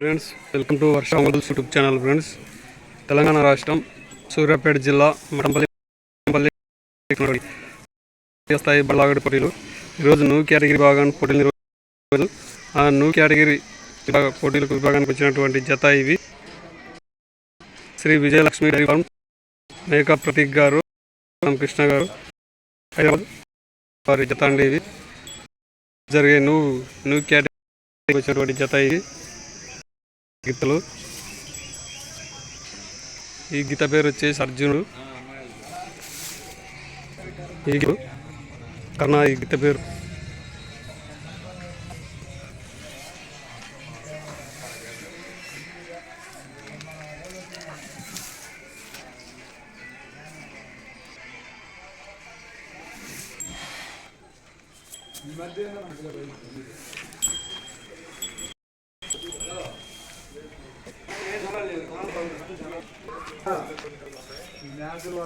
Friends welcome to Varsha మొదల్స్ YouTube channel friends Telangana రాష్ట్రం సూర్యాపేట జిల్లా మఠంపల్లి స్థాయి బళ్ళాగడి పోటీలు. ఈరోజు న్యూ కేటగిరీ విభాగాన్ని పోటీలు నిర్వహించారు ఆ న్యూ కేటగిరీ విభాగ పోటీలకు విభాగానికి వచ్చినటువంటి జత ఇవి. శ్రీ విజయలక్ష్మి డైరీ ఫార్మ్ మేకా ప్రతీక్ గారు కృష్ణ గారు హైదరాబాద్ వారి జత అండి ఇవి. జరిగే న్యూ న్యూ కేటగిరీ వచ్చినటువంటి జత ఇది గీతలు ఈ గీత పేరు వచ్చేసి అర్జునుడు ఈ కన్నా ఈ గీత పేరు. ఈ మధ్య మ్యాథ్లో